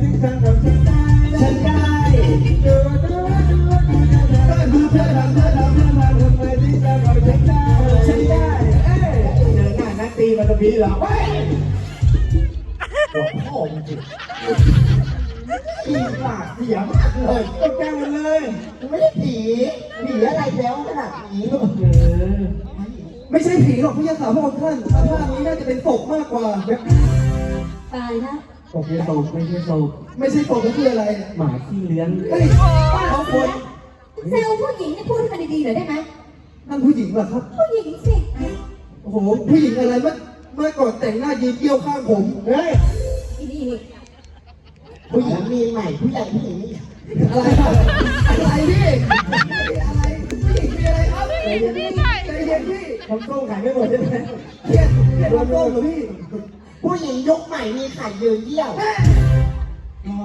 ถึงทางของฉันได้ฉันได้ดูดูดูดูก็คือเธอทำเธอทำเธอทำทำไมถึงทางของฉันได้ฉันได้เอ้ยเจอหน้านักตีมตรงนี้เหรอเฮ้ยบอกพ่อมึงจิอีปากเสียมากเลยตกใจหมดเลยไม่ได้ผีผีอะไรแล้วขนาดนี้ไม่ใช่ผีหรอกพี่ยาสาวพระองค์ท่านสภาพนี้น่าจะเป็นศพมากกว่า ตายนะ ศพเป็นศพไม่ใช่ศพไม่ใช่ศพก็คืออะไรหมาขี้เลื้อนเฮ้ยป้าเขาคนเซลล์ผู้หญิงเนี่ยพูดให้มันดีๆหน่อยได้ไหมนั่นผู้หญิงเหรอครับ ผู้หญิงสิโอ้โห ผู้หญิงอะไรเมื่อเมื่อก่อนแต่งหน้ายืนเกี่ยวข้างผม เฮ้ย อีนี่นี่ผู้หญิงมีใหม่ผู้ใหญ่ผู้หญิงอะไรอะอะไรพี่ อะไรผู้หญิงมีอะไรครับใจเย็นพี่ใจเย็นพี่ผมโต้งขายไม่หมดใช่ไหมเครียดเครียดผมโต้งเหรอพี่ ผู้หญิงยุคใหม่มีไข่ยืนเยี่ยวอ๋อ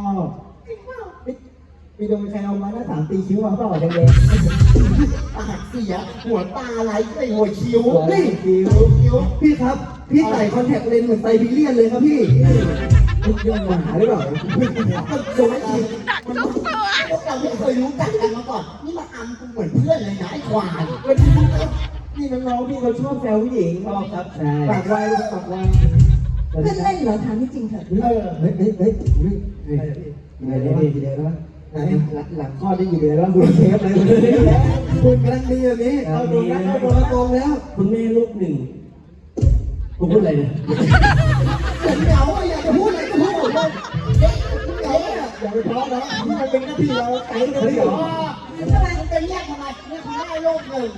พี่โดนใครเอามาหน้าสามตีคิ้วมาเปล่าเด็กปากเสีย หัวตาไหลใส่หัวคิ้วๆนี่คิ้วคิ้วพี่ครับ พี่ใส่คอนแทคเลนส์เหมือนไซบีเรียนเลยครับพี่ลูกยุ่งหมาหรือเปล่าก็โดนอีกมันพวกเราไม่เคยรู้จักกันมาก่อน นี่มาอำกูเหมือนเพื่อนเลยนะไอ้ควายนี่น้องๆพี่เขาชอบแซวผู้หญิงชอบครับใช่ ปากไวปากไว เพื่อนเล่นเหรอถามจริงเถอะเออเฮ้ยเฮ้ยเฮ้ยเฮ้ยยังไงเนี่ยกี่เดือนแล้วไหนหลังข้อได้กี่เดือนแล้วคุณเทปเลยคุณกำลังดีแบบนี้เอาตรงนั้นเอาตรงตรงแล้วคุณแม่ลูกหนึ่งกูพูดอะไรเนี่ยผมเหงาอยากจะพูดอะไรก็พูดหมดเลยเหงาเนี่ยอย่าไปท้อนะมันเป็นหน้าที่เราไปกันเลยเหรอทำไมมึงจะเรียกทำไมเนี่ยคุณแม่ลูกหนึ่ง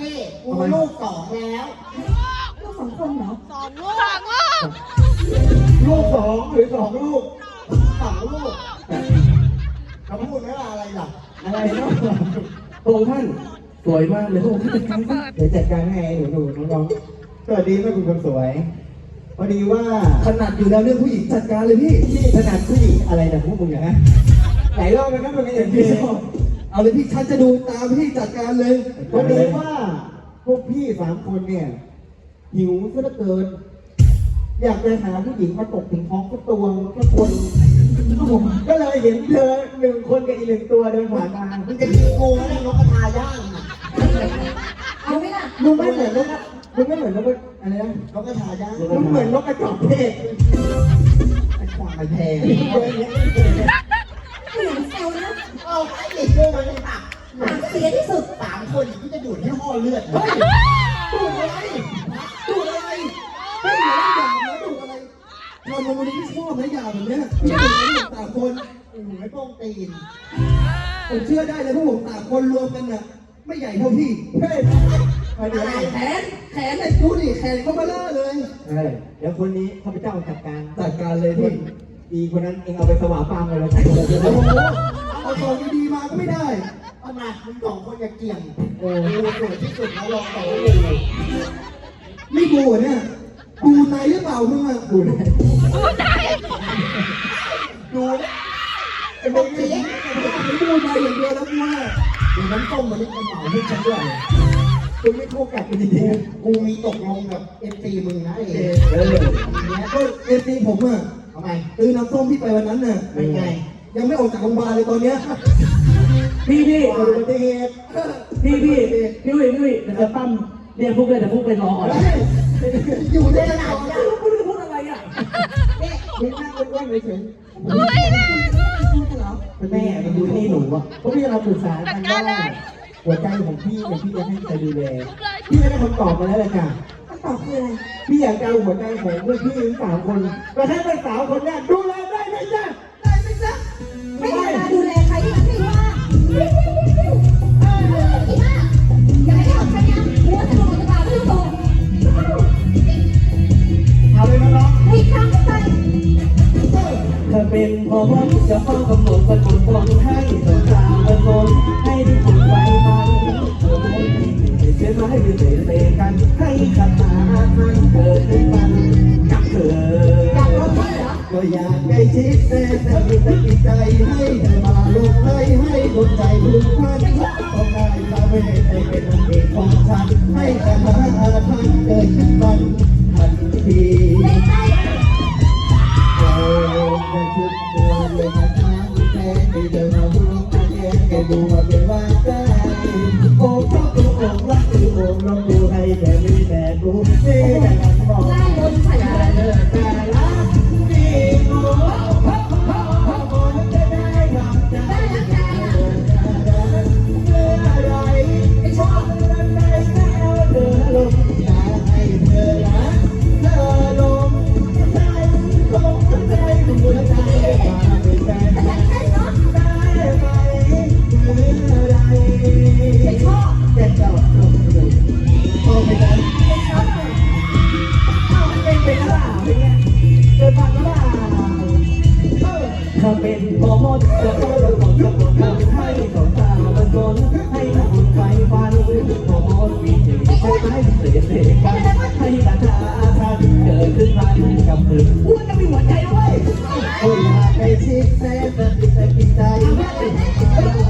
นี่กูลูกสองแล้ว สองคนเหรอลูกสองหรือสองลูกสองลูกเขาพูดไม่ว่าอะไรหรอกอะไรเนาะพระองค์ท่านสวยมากเลยพระองค์ท่านจัดการเดี๋ยวจัดการให้หนูหนูน้องๆสวัสดีแม่คุณคนสวยพอดีว่าถนัดอยู่แล้วเรื่องผู้หญิงจัดการเลยพี่พี่ถนัดผู้หญิงอะไรนะพวกมึงอย่างนั้นไหนเล่ากันครับเป็นอย่างพี่ชอบเอาเลยพี่ฉันจะดูตามพี่จัดการเลยพอดีว่าพวกพี่สามคนเนี่ย หิวซะเหลือเกิน อยากจะหาผู้หญิงมาตกถึงท้องสักตัวสักคนก็เลยเห็นเธอหนึ่งคนกับอีกหนึ่งตัวเดินผ่านมามึงจะกินงูอะไรนกกระทาย่างอะเอาไหมล่ะมึงไม่เหมือนนกมึงไม่เหมือนนกอะไรนะนกกระทาย่างมึงเหมือนนกกระจอกเทศไอ้ควายแพงผู้หญิงเซลล์นะเอาไอ้เด็กโง่มันเลยปากปากเสียที่สุดสามคนที่จะดูดให้ห่อเลือดเฮ้ยดูอะไรดูอะไรเฮ้ยอย่าด่านะดูอะไรต อนวันนี้พี่ชอบนะอย่าแบบเนี้ยพี่ถึงกันหมดสามคนอืมไม่โป้งตีนผมเชื่อได้เลยพวกผมสามคนรวมกันน่ะไม่ใหญ่เท่าพี่เฮ้ยเดี๋ยวแขนแขนไอ้กูนี่แขนเขามาล่าเลยใช่เดี๋ยวคนนี้ข้าพเจ้าจัดการจัดการเลยพี่อีคนนั้นเองเอาไปสวาปามเลยแล้วกันโอ้โหเอาของดีๆมาก็ไม่ได้ขนาดมึงสองคนจะเกี่ยงโอ้กูสวยที่สุดแล้วลองแต่ว่านี่กูเหรอเนี่ยกูในหรือเปล่ามึงอะกูใน ดูนะไอ้พวกนี้ ดูในอย่างเดียวแล้วกูว่า เดี๋ยว น้ำต้มมันนี่เป็นเหมาให้ฉันด้วยคุณไม่คู่กัดกันจริงกูมีตกลงกับเอฟซีมึงนะเอเออเนี้ยก็เอฟซีผมอะทำไมซื้อน้ำส้มที่ไปวันนั้นน่ะเป็นไง ยังไม่ออกจากโรงพยาบาลเลยตอนเนี้ยพี่พี่เกิดอุบัติเหตุพี่พี่พี่วิพี่วิเดี๋ยวจะปั้มเรียกพวกเลยแต่พวกไปรอก่อนอยู่ได้ขนาดนี้พูดพูดอะไรอะนี่มึงนั่งอ้วนๆเฉยพูดเหรอ แม่มาดูนี่หนูอะเพราะพี่เราปรึกษากันว่าหัวใจของพี่เนี่ยพี่จะให้ใครดูแลพี่ไม่ได้คำตอบมาแล้วเลยจ้ะคำตอบคืออะไรพี่อยากจะเอาหัวใจของพวกพี่ทั้งสามคนแต่ให้เป็นสาวคนแรกดูแล กันให้ขนาดมันเกิดจักับเธอก็อยากได้ชิดแตแต่ไม่ด้ใจให้เธอมาลูกเลยให้ดวงใจลูกมันต้องได้เราไม่ได้เป็นเอกของฉันให้ขนาดมันเกิดในปันทันทีเออไม่คิดตัวเลยนะจ๊ะแค่ไม่เดินมาดูแค่ดูว่าเป็นว่าใจโอ้เพราะตัวโอ้รักตัวโอ้รักตัว แต่ไม่แต่กูเสี เป็นบอสจะต้องจะต้องจะต้องทำให้สองตามันสนให้หน้ามันไฟฟันบอสมดมีเหตุให้เสียเสียกันให้ตาตาท่านเกิดขึ้นมาถึงกับถึงอ้วนจะมีหัวใจด้วยโอ้ยากไปชิดแซ่บจะติดใจใจ